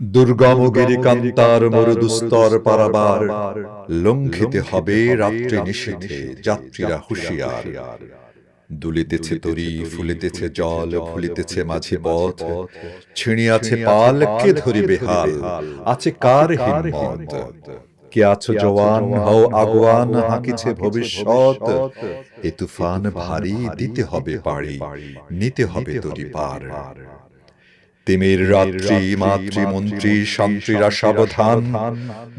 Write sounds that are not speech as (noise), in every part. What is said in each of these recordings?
দুর্গম গিরিকান্তার মরুদুস্তর পারাবার। লঙ্ঘিতে হবে রাত্রি নিষেধে যাত্রীরা হুঁশিয়ার। দুলিতেছে তরি ফুলিতেছে জল ফুলিতেছে মাঝে পথ। ছিঁড়িয়াছে পাল কে ধরিবে হাল? আছে কার হিম্মত? কে আছো জওয়ান? হও আগুয়ান হাঁকিছে ভবিষ্যৎ। এ তুফান ভারী দিতে হবে পাড়ি। নিতে হবে তরি পার তিমির রাত্রি মাতৃমন্ত্রী শান্তিরা সাবধান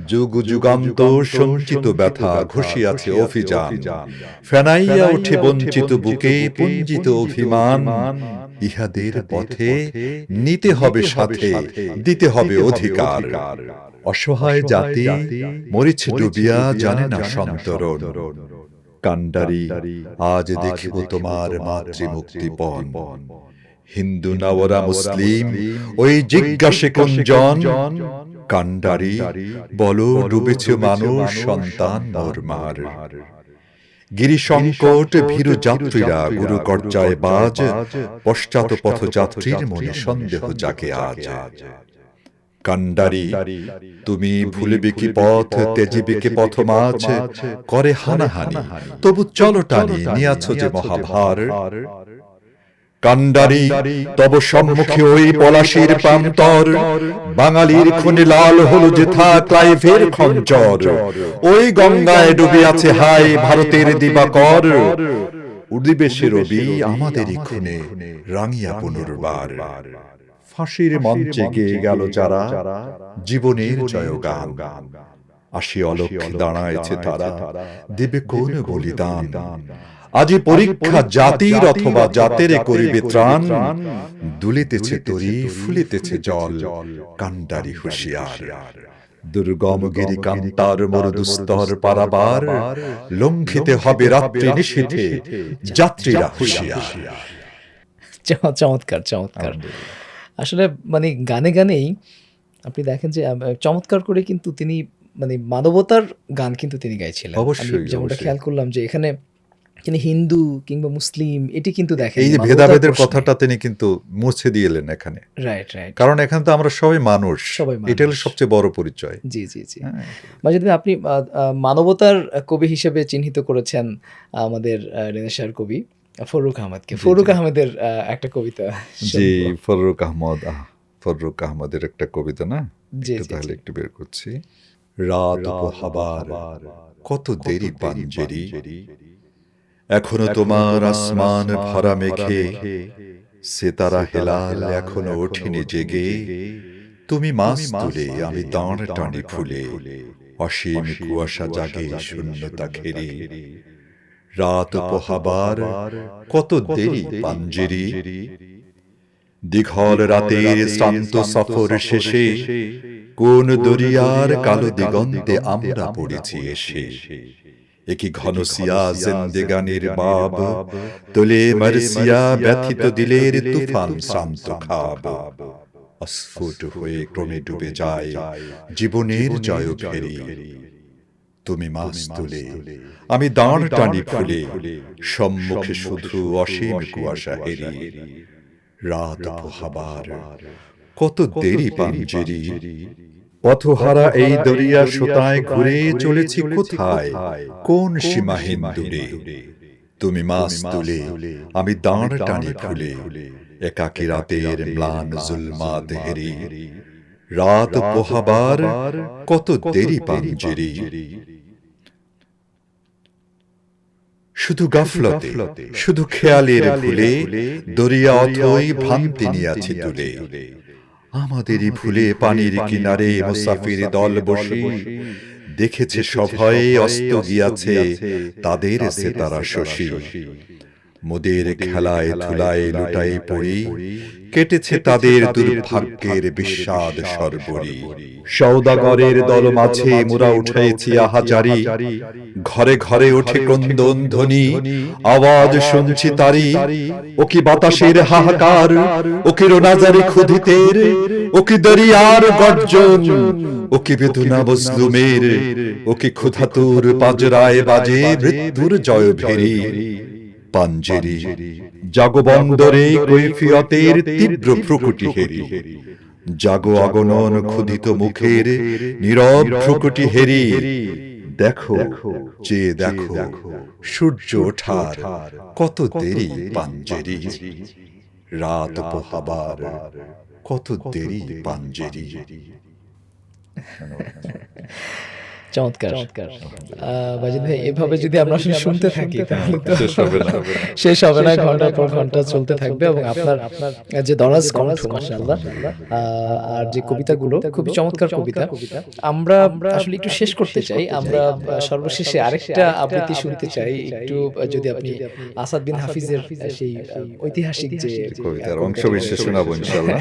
যুগ যুগান্ত সঞ্চিত ব্যথা ঘুষিয়াছে অভিযান। ফেনাইয়া উঠে বঞ্চিত বুকে পুঞ্জিত অভিমান। ইহাদের পথে নিতে হবে সাথে দিতে হবে অধিকার। অসহায় জাতি মরিছে ডুবিয়া জানে না সন্তরণ। কান্ডারি আজ দেখিব তোমার হিন্দু নবরা মুসলিম ওই জিজ্ঞাসে কোনজন কান্ডারি বলো ডুবেছে মানুষ সন্তান মরমার গিরি সংকট ভীরু যাত্রীরা গুরু কর্যায় বাজ পশ্চাৎ পথযাত্রীর মনে সন্দেহ জাগে আজ। কান্ডারি তুমি ভুলবে কি পথ তেজিবে কি পথ মাছ করে হানাহানি। তবু চলো টানি নিয়াছ যে মহাভার। কান্ডারি তব সম্মুখে ওই পলাশির প্রান্তর বাঙালির খুনে লাল হল যেথা ক্লাইভের খঞ্চর ওই গঙ্গায় ডুবে আছে হাই ভারতের দিবাকর। উদিবে সে রবি আমাদেরই খুনে রাঙিয়া পুনর্বার। ফাঁসির মঞ্চে গেয়ে গেল যারা জীবনের জয়গান। আসি অলক্ষে দাঁড়াইছে তারা দেবে কোন বলিদান। আজি পরীক্ষা জাতির অথবা জাতেরে করিবে ত্রাণ। দুলিতেছে তরি ফুলিতেছে জল। কান্ডারি হুঁশিয়ার। দুর্গম গিরি কান্তার মরুদুস্তর পারাবার। লঙ্ঘিতে হবে রাত্রি নিশীথে যাত্রীরা হুঁশিয়ার। চমৎকার চমৎকার। আসলে মানে গানে গানেই আপনি দেখেন যে চমৎকার করে কিন্তু তিনি মানে মানবতার গান কিন্তু তিনি গাইছিলেন। অবশ্যই, আমি যেমনটা খেয়াল করলাম যে এখানে তিনি হিন্দু কিংবা মুসলিম এটি কিন্তু দেখেন এই যে ভেদাভেদের কথাটা তিনি কিন্তু মুছে দিয়েলেন এখানে। রাইট রাইট কারণ এখানে তো আমরা সবাই মানুষ। সবাই এটা হলো সবচেয়ে বড় পরিচয়। জি জি জি। হ্যাঁ। মাজিদ ভাই, আপনি মানবতার কবি হিসেবে চিহ্নিত করেছেন আমাদের রেনেশার কবি ফরুক আহমদকে। ফরুক। আহমেদের একটা কবিতা জি। ফররুক আহমদ আহ, ফররুক আহমদের একটা কবিতা না? জি জি তাহলে একটু বের করছি। রাত উপহাবার কত দেরি পাঞ্জেরি। এখনও তোমার আসমান ভরা মেঘে সেতারা হেলাল এখনও ওঠেনি জেগে। তুমি মাছ তুলে আমি দাঁড় টানি ফুলে অসীম কুয়াশা জাগে শূন্যতা ঘেরে। রাত পোহাবার কত দেরি পাঞ্জেরি। দীঘল রাতের শ্রান্ত সফর শেষে। কোন দরিয়ার কালো দিগন্তে আমরা পড়েছি এসে। একই ঘনসিয়া জিন্দেগানির বাব তোলে মারসিয়া ব্যথিত দিলের তুফান শ্রান্ত খাব। অস্ফুট হয়ে ক্রমে ডুবে যায়। জীবনের জয় ফেরি। তুমি মাছ তুলে। আমি দাঁড় টানি ফুলে সম্মুখে শুধু অসীম কুয়াশা হেরি রাত পোহাবার কত দেরি পাঞ্জেরি পথহারা এই দরিয়া সুতায় ঘুরে চলেছি কোথায়? কোন সীমাহীন দূরে? তুমি মাছ তুলে আমি দাঁড় টানি ফুলে একাকি রাতের ম্লান জুলমাত হেরি। রাত পোহাবার কত দেরি পাঞ্জেরি শুধু গাফলতে শুধু খেয়ালের ভুলে দরিয়া অথই ভ্রান্তি নিয়াছি তুলে। আমাদেরই ভুলে পানির কিনারে মুসাফির দল বসে। দেখেছে সভয়ে অস্ত গিয়াছে। তাদের সে তারা শশী মোদের খেলায় ধুলায় লুটাই পড়ি। কেটেছে তাদের দুর্ভাগ্যের বিষাদ সর্বরি। সৌদাগরের দল মাঝে মোরা উঠাইছি আহাজারি। ঘরে ঘরে ওঠে ক্রন্দন ধ্বনি। আওয়াজ শুনছি তারি। ও কি বাতাসের হাহাকার? ও কি রোনাজারি ক্ষুধিতের? ও কি দরিয়ার গর্জন? ও কি বেদনা বজলুমের ও কি ক্ষুধাতুর পাজরায় বাজে মৃত্যুর জয় ভেরি পাঞ্জেরি। জগবন্দরে কৈফিয়তের তীব্র প্রকুটি হেরি। জাগো আগনন ক্ষুধিত মুখের নীরব ভ্রুকুটি হেরি। দেখো যে দেখো সূর্য ওঠার কত দেরি পাঞ্জেরি। রাত পোহাবার কত দেরি পাঞ্জেরি। চমৎকার। বাজিদ ভাই এভাবে যদি আমরা আসলে শুনতে থাকি তাহলে তো (laughs) শেষ হবে না। শেষ হবে না ঘণ্টার পর ঘণ্টা চলতে থাকবে এবং আপনার যে দরাজ কণ্ঠ মাশাআল্লাহ আর যে কবিতাগুলো খুবই চমৎকার কবিতা আমরা আসলে একটু শেষ করতে চাই আমরা সর্বশেষে আরেকটা আবৃত্তি শুনতে চাই একটু যদি আপনি আসাদ বিন হাফিজের সেই ঐতিহাসিক যে কবিতার অংশ বিশেষ শোনাবো ইনশাল্লাহ